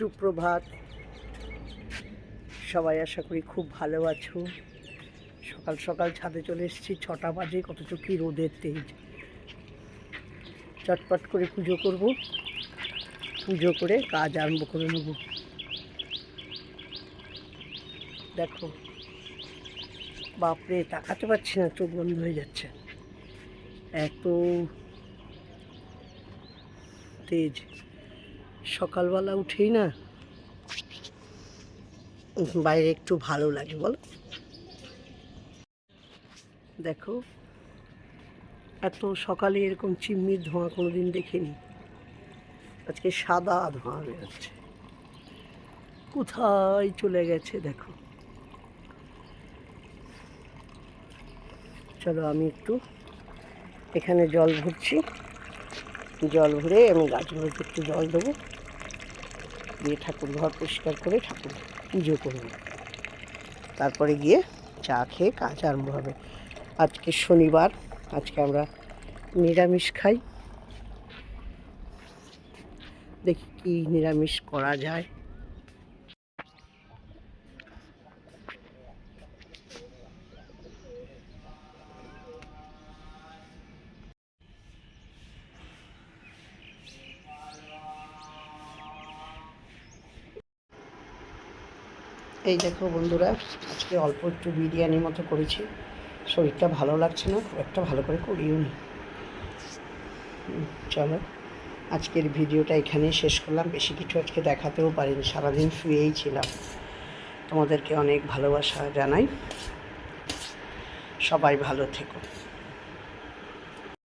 সুপ্রভাত। সবাই আশা করি খুব ভালো আছো। সকাল সকাল ছাদে চলে এসেছি, ছটা বাজে কতটুকু কি রোদের তেজ। চটপট করে পুজো করব। পুজো করে কাজ আরম্ভ করে নেব। দেখো, বাপরে, তাকাতে পারছি না, চোখ বন্ধ হয়ে যাচ্ছে। এত তেজ। সকালবেলা উঠেই না বাইরে একটু ভালো লাগে, বলো। দেখো, এত সকালে এরকম চিমনির ধোঁয়া কোনোদিন দেখিনি। আজকে সাদা ধোঁয়া বেরোচ্ছে। কোথায় চলে গেছে, দেখো। চলো আমি একটু এখানে জল ভরছি। জল ভরে আমি গাছগুলোতে একটু জল দেবো। দিয়ে ঠাকুর ঘর পরিষ্কার করে ঠাকুর পুজো করব। তারপরে গিয়ে চা খেয়ে কাজ আরম্ভ হবে। আজকে শনিবার, আজকে আমরা নিরামিষ খাই। দেখি কি নিরামিষ করা যায়। এই দেখো বন্ধুরা, আজকে অল্প একটু বিরিয়ানির মতো করেছি। শরীরটা ভালো লাগছে না, খুব একটা ভালো করে করিও নি। চলো। আজকের ভিডিওটা এখানেই শেষ করলাম। বেশি কিছু আজকে দেখাতেও পারিনি, সারাদিন শুয়েই ছিলাম। তোমাদেরকে অনেক ভালোবাসা জানাই। সবাই ভালো থেকো।